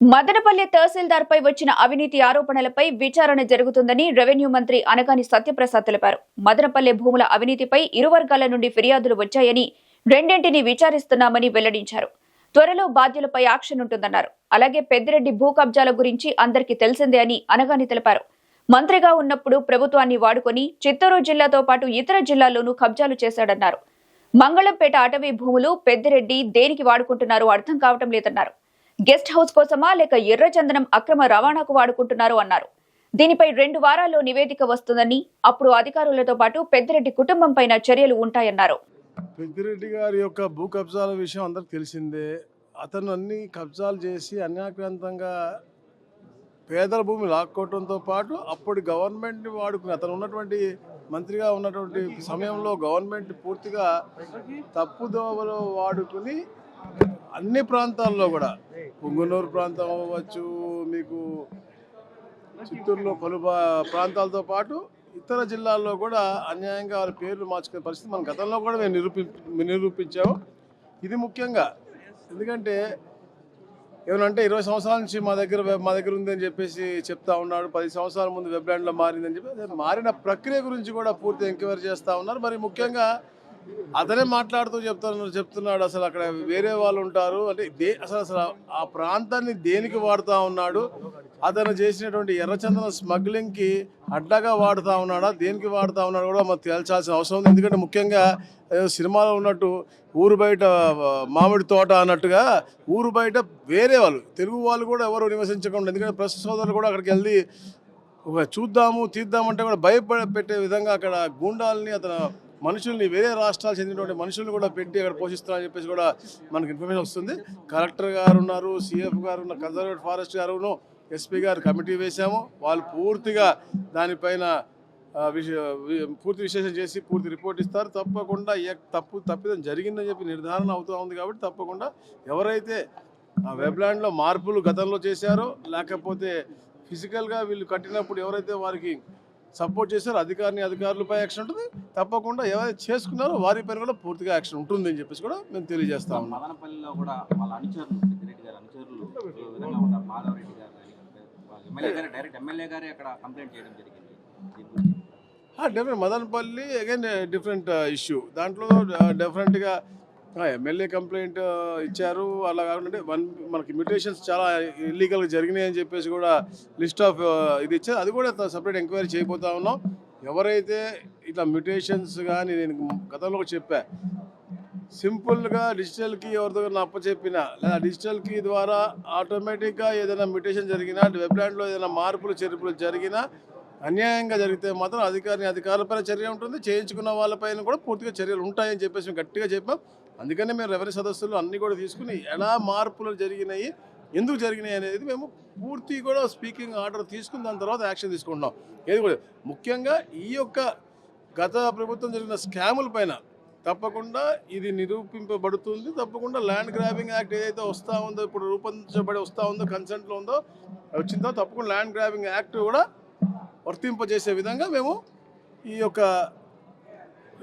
మదనపల్లి తహసీల్దార్ పై వచ్చిన అవినీతి ఆరోపణలపై విచారణ జరుగుతుందని రెవెన్యూ మంత్రి అనగాని సత్యప్రసాద్ తెలిపారు. మదనపల్లి భూముల అవినీతిపై ఇరు వర్గాల నుండి ఫిర్యాదులు వచ్చాయని రెండింటిని విచారిస్తున్నామని వెల్లడించారు. త్వరలో బాధ్యులపై యాక్షన్ ఉంటుందన్నారు. అలాగే పెద్దిరెడ్డి భూ కబ్జాల గురించి అందరికీ తెలిసిందే అని అనగాని తెలిపారు. మంత్రిగా ఉన్నప్పుడు ప్రభుత్వాన్ని వాడుకొని చిత్తూరు జిల్లాతో పాటు ఇతర జిల్లాల్లోనూ కబ్జాలు చేశాడన్నారు. మంగళంపేట అటవీ భూములు పెద్దిరెడ్డి దేనికి వాడుకుంటున్నారో అర్థం కావటం లేదన్నారు. గెస్ట్ హౌస్ కోసమా లేక ఎర్రచందనం అక్రమ రవాణాకు వాడుకుంటున్నారు అన్నారు. దీనిపై రెండు వారాల్లో నివేదిక వస్తుందని అప్పుడు అధికారులతో పాటు పెద్దిరెడ్డి కుటుంబం పైన చర్యలు ఉంటాయన్నారు. పెద్దిరెడ్డి గారి యొక్క భూ కబ్జాల విషయం అందరికి తెలిసిందే. అతను అన్ని కబ్జాలు చేసి అన్యాక్రాంతంగా పేదల భూమి లాక్కోవడంతో పాటు అప్పుడు గవర్నమెంట్ వాడుకుని అతను ఉన్నటువంటి మంత్రిగా ఉన్నటువంటి సమయంలో గవర్నమెంట్ పూర్తిగా తప్పుదోవలో వాడుకుని అన్ని ప్రాంతాల్లో కూడా. పుంగునూరు ప్రాంతం అవ్వచ్చు మీకు చిత్తూరులో పలు ప్రాంతాలతో పాటు ఇతర జిల్లాల్లో కూడా అన్యాయంగా వారి పేర్లు మార్చుకునే పరిస్థితి మన గతంలో కూడా మేము నిరూపి నిరూపించాము ఇది ముఖ్యంగా. ఎందుకంటే ఏమనంటే ఇరవై సంవత్సరాల నుంచి మా దగ్గర మా దగ్గర ఉందని చెప్పేసి చెప్తా ఉన్నాడు. పది సంవత్సరాల ముందు వెబ్ల్యాండ్లో మారిందని చెప్పి మారిన ప్రక్రియ గురించి కూడా పూర్తి ఎంక్వైరీ చేస్తూ ఉన్నారు. మరి ముఖ్యంగా అతనే మాట్లాడుతూ చెప్తాను చెప్తున్నాడు అసలు అక్కడ వేరే వాళ్ళు ఉంటారు. అంటే దే అసలు అసలు ఆ ప్రాంతాన్ని దేనికి వాడుతూ ఉన్నాడు? అతను చేసినటువంటి ఎర్రచందన స్మగ్లింగ్కి అడ్డగా వాడుతూ ఉన్నాడా? దేనికి వాడుతూ ఉన్నాడు కూడా మాకు తేల్చాల్సిన అవసరం ఉంది. ఎందుకంటే ముఖ్యంగా సినిమాలో ఉన్నట్టు ఊరు బయట మామిడి తోట అన్నట్టుగా ఊరు బయట వేరే వాళ్ళు తెలుగు వాళ్ళు కూడా ఎవరు నివసించకుండా ఎందుకంటే ప్రస్తుత సోదరులు కూడా అక్కడికి వెళ్ళి చూద్దాము తీద్దామంటే కూడా భయపడ పెట్టే విధంగా అక్కడ గూండాలని అతను మనుషుల్ని వేరే రాష్ట్రాలు చెందినటువంటి మనుషుల్ని కూడా పెట్టి అక్కడ పోషిస్తున్నారని చెప్పేసి కూడా మనకు ఇన్ఫర్మేషన్ వస్తుంది. కలెక్టర్ గారు ఉన్నారు సిఎఫ్ గారు ఉన్న కన్జర్వేటివ్ ఫారెస్ట్ గారును ఎస్పీ గారు కమిటీ వేశాము. వాళ్ళు పూర్తిగా దానిపైన విష పూర్తి విశ్లేషణ చేసి పూర్తి రిపోర్ట్ ఇస్తారు. తప్పకుండా తప్పు తప్పిదం జరిగిందని చెప్పి నిర్ధారణ అవుతూ ఉంది కాబట్టి తప్పకుండా ఎవరైతే ఆ వెబ్లాండ్లో మార్పులు గతంలో చేశారో లేకపోతే ఫిజికల్గా వీళ్ళు కట్టినప్పుడు ఎవరైతే వారికి సపోర్ట్ చేశారో అధికారిని అధికారులపై యాక్షన్ ఉంటుంది. తప్పకుండా ఎవరైతే చేసుకున్నారో వారి పైన కూడా పూర్తిగా యాక్షన్ ఉంటుంది అని చెప్పేసి కూడా మేము తెలియజేస్తా ఉన్నాం. మదనపల్లిలో కూడా వాళ్ళ అనుచరులు పెద్దిరెడ్డి గారి అనుచరులు ఈ విధంగా ఉన్నారు? మాధవరెడ్డి గారు కానీ వాళ్ళ ఎమ్మెల్యే గారు డైరెక్ట్ ఎమ్మెల్యే గారే అక్కడ కంప్లైంట్ చేయడం జరిగింది. దీని గురించి different Madanapalli again different issue దాంట్లో డిఫరెంట్గా ఎమ్మెల్యే కంప్లైంట్ ఇచ్చారు. అలా కాకుండా వన్ మనకి మ్యూటేషన్స్ చాలా ఇల్లీగల్గా జరిగినాయి అని చెప్పేసి కూడా లిస్ట్ ఆఫ్ ఇది ఇచ్చారు. అది కూడా సపరేట్ ఎంక్వైరీ చేయబోతా ఉన్నాం. ఎవరైతే ఇట్లా మ్యూటేషన్స్ కానీ నేను గతంలో చెప్పా సింపుల్గా డిజిటల్కి ఎవరి దగ్గర అప్పచెప్పినా లేదా డిజిటల్కి ద్వారా ఆటోమేటిక్గా ఏదైనా మ్యూటేషన్ జరిగినా వెబ్లాండ్లో ఏదైనా మార్పులు చేర్పులు జరిగినా అన్యాయంగా జరిగితే మాత్రం అధికారిని అధికారులపైన చర్య ఉంటుంది. చేయించుకున్న వాళ్ళపైన కూడా పూర్తిగా చర్యలు ఉంటాయని చెప్పేసి మేము గట్టిగా చెప్పాం. అందుకనే మేము రెవెన్యూ సదస్సులు అన్నీ కూడా తీసుకుని ఎలా మార్పులు జరిగినాయి ఎందుకు జరిగినాయి అనేది మేము పూర్తి కూడా స్పీకింగ్ ఆర్డర్ తీసుకుని దాని తర్వాత యాక్షన్ తీసుకుంటున్నాం. ఏది కూడా ముఖ్యంగా ఈ యొక్క గత ప్రభుత్వం జరిగిన స్కాముల పైన తప్పకుండా ఇది నిరూపింపబడుతుంది తప్పకుండా ల్యాండ్ గ్రాబింగ్ యాక్ట్ ఏదైతే వస్తూ ఉందో ఇప్పుడు రూపొందించబడి వస్తూ ఉందో కన్సెంట్లో ఉందో వచ్చిందో తప్పకుండా ల్యాండ్ గ్రాబింగ్ యాక్ట్ కూడా వర్తింపజేసే విధంగా మేము ఈ యొక్క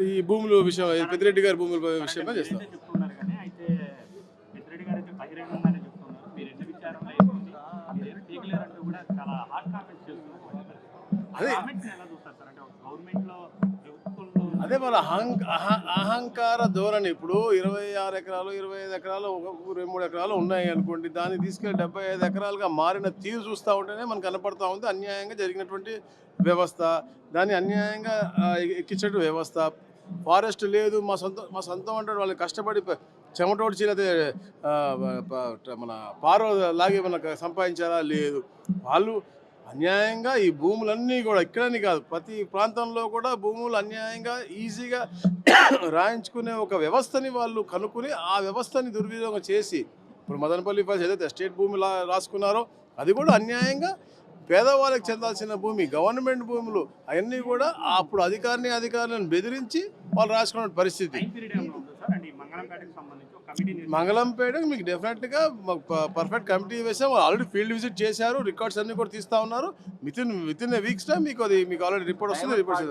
ఈ భూముల విషయం పెద్దిరెడ్డి గారి భూముల విషయంగా చేస్తాం అదే అదే మన అహంక అహ- అహంకార ధోరణి ఇప్పుడు ఇరవై ఆరు ఎకరాలు ఇరవై ఐదు ఎకరాలు ఒక ఇరవై మూడు ఎకరాలు ఉన్నాయి అనుకోండి. దాన్ని తీసుకెళ్ళి డెబ్బై ఐదు ఎకరాలుగా మారిన తీరు చూస్తూ ఉంటేనే మనకు కనపడతా ఉంది అన్యాయంగా జరిగినటువంటి వ్యవస్థ. దాన్ని అన్యాయంగా ఆ, ఎక్కించేట వ్యవస్థ. ఫారెస్ట్ లేదు మా సొంతం మా సొంతం అంటే వాళ్ళు కష్టపడి చెమటోడ్చి లేకపోతే మన పారో లాగే మనకు సంపాదించారా? లేదు. వాళ్ళు అన్యాయంగా ఈ భూములన్నీ కూడా ఇక్కడని కాదు ప్రతి ప్రాంతంలో కూడా భూములు అన్యాయంగా ఈజీగా రాయించుకునే ఒక వ్యవస్థని వాళ్ళు కనుక్కుని ఆ వ్యవస్థని దుర్వినియోగం చేసి ఇప్పుడు మదనపల్లి ఫాల్స్ ఏదైతే ఎస్టేట్ భూమి రాసుకున్నారో అది కూడా అన్యాయంగా పేదవాళ్ళకి చెందాల్సిన భూమి గవర్నమెంట్ భూములు అవన్నీ కూడా అప్పుడు అధికారిని అధికారులను బెదిరించి వాళ్ళు రాసుకున్న పరిస్థితి. మంగళంపేటకి మీకు డెఫినెట్గా పర్ఫెక్ట్ కమిటీ వేసాం. ఆల్రెడీ ఫీల్డ్ విజిట్ చేశారు. రికార్డ్స్ అన్ని కూడా తీస్తా ఉన్నారు. Within within weeks time మీకు అది మీకు ఆల్రెడీ రిపోర్ట్ వస్తుంది రిపోర్ట్